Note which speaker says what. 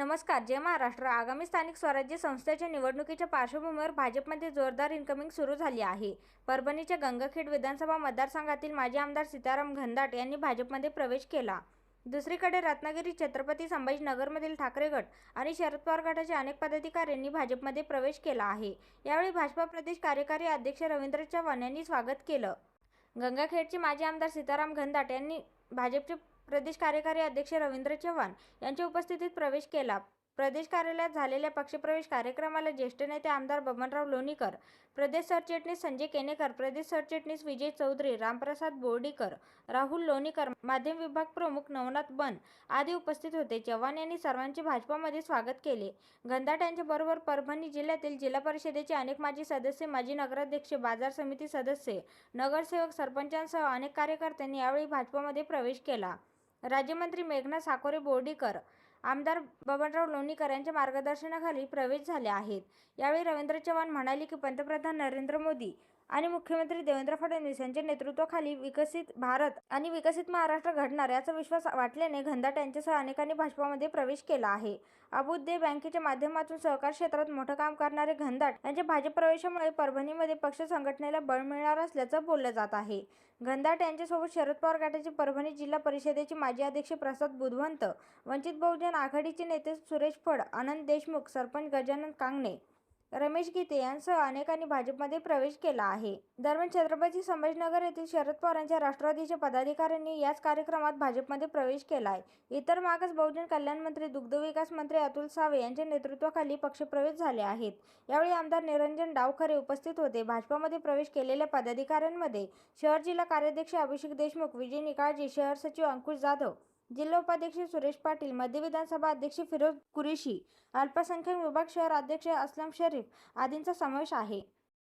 Speaker 1: नमस्कार जय महाराष्ट्र. आगामी स्थानिक स्वराज्य संस्थेच्या निवडणुकीच्या पार्श्वभूमीवर भाजपमध्ये जोरदार इन्कमिंग सुरू झाली आहे. परभणीच्या गंगाखेड विधानसभा मतदारसंघातील माजी आमदार सीताराम घनदाट यांनी भाजपमध्ये प्रवेश केला. दुसरीकडे रत्नागिरी छत्रपती संभाजीनगरमधील ठाकरे गट आणि शरद पवार गटाचे अनेक पदाधिकाऱ्यांनी भाजपमध्ये प्रवेश केला आहे. यावेळी भाजपा प्रदेश कार्यकारी अध्यक्ष रवींद्र चव्हाण यांनी स्वागत केलं. गंगाखेडचे माजी आमदार सीताराम घनदाट यांनी भाजपचे प्रदेश कार्यकारी अध्यक्ष रवींद्र चव्हाण यांच्या उपस्थितीत प्रवेश केला. प्रदेश कार्यालयात झालेल्या पक्षप्रवेश कार्यक्रमाला ज्येष्ठ नेते आमदार बबनराव लोणीकर प्रदेश सरचिटणीस संजय केनेकर प्रदेश सरचिटणीस विजय चौधरी रामप्रसाद बोर्डीकर राहुल लोणीकर माध्यम विभाग प्रमुख नवनाथ बन आदी उपस्थित होते. चव्हाण यांनी सर्वांचे भाजपामध्ये स्वागत केले. गंधाट यांच्याबरोबर परभणी जिल्ह्यातील जिल्हा परिषदेचे अनेक माजी सदस्य माजी नगराध्यक्ष बाजार समिती सदस्य नगरसेवक सरपंचांसह अनेक कार्यकर्त्यांनी यावेळी भाजपमध्ये प्रवेश केला. राज्यमंत्री मेघना साकोरे बोर्डीकर आमदार बबनराव लोणीकर यांच्या मार्गदर्शनाखाली प्रवेश झाले आहेत. यावेळी रवींद्र चव्हाण म्हणाले की पंतप्रधान नरेंद्र मोदी आणि मुख्यमंत्री देवेंद्र फडणवीस यांच्या नेतृत्वाखाली विकसित भारत आणि विकसित महाराष्ट्र घडणार याचा विश्वास वाटल्याने घनदाट यांच्यासह अनेकांनी भाजपामध्ये प्रवेश केला आहे. अबुद्दे बँकेच्या माध्यमातून सहकार क्षेत्रात मोठं काम करणारे घनदाट यांच्या भाजप प्रवेशामुळे परभणीमध्ये पक्ष संघटनेला बळ मिळणार असल्याचं बोललं जात आहे. घनदाट यांच्यासोबत शरद पवार गटाचे परभणी जिल्हा परिषदेचे माजी अध्यक्ष प्रसाद बुधवंत वंचित बहुजन आघाडीचे नेते सुरेश फड आनंद देशमुख सरपंच गजानन कांगणे रमेश गीते यांसह अनेकांनी भाजपमध्ये प्रवेश केला आहे. दरम्यान छत्रपती संभाजीनगर येथील शरद पवारांच्या राष्ट्रवादीच्या पदाधिकाऱ्यांनी याच कार्यक्रमात भाजपमध्ये प्रवेश केला आहे इतर मागास बहुजन कल्याण मंत्री दुग्धविकास मंत्री अतुल सावे यांच्या नेतृत्वाखाली पक्षप्रवेश झाले आहेत. यावेळी आमदार निरंजन डावखरे उपस्थित होते. भाजपमध्ये प्रवेश केलेल्या पदाधिकाऱ्यांमध्ये शहर जिल्हा कार्याध्यक्ष अभिषेक देशमुख विजय निकाळजी शहर सचिव अंकुश जाधव जिल्हा उपाध्यक्ष सुरेश पाटील मध्य विधानसभा अध्यक्ष फिरोज कुरेशी अल्पसंख्याक विभाग शहर अध्यक्ष असलम शरीफ आदींचा समावेश आहे.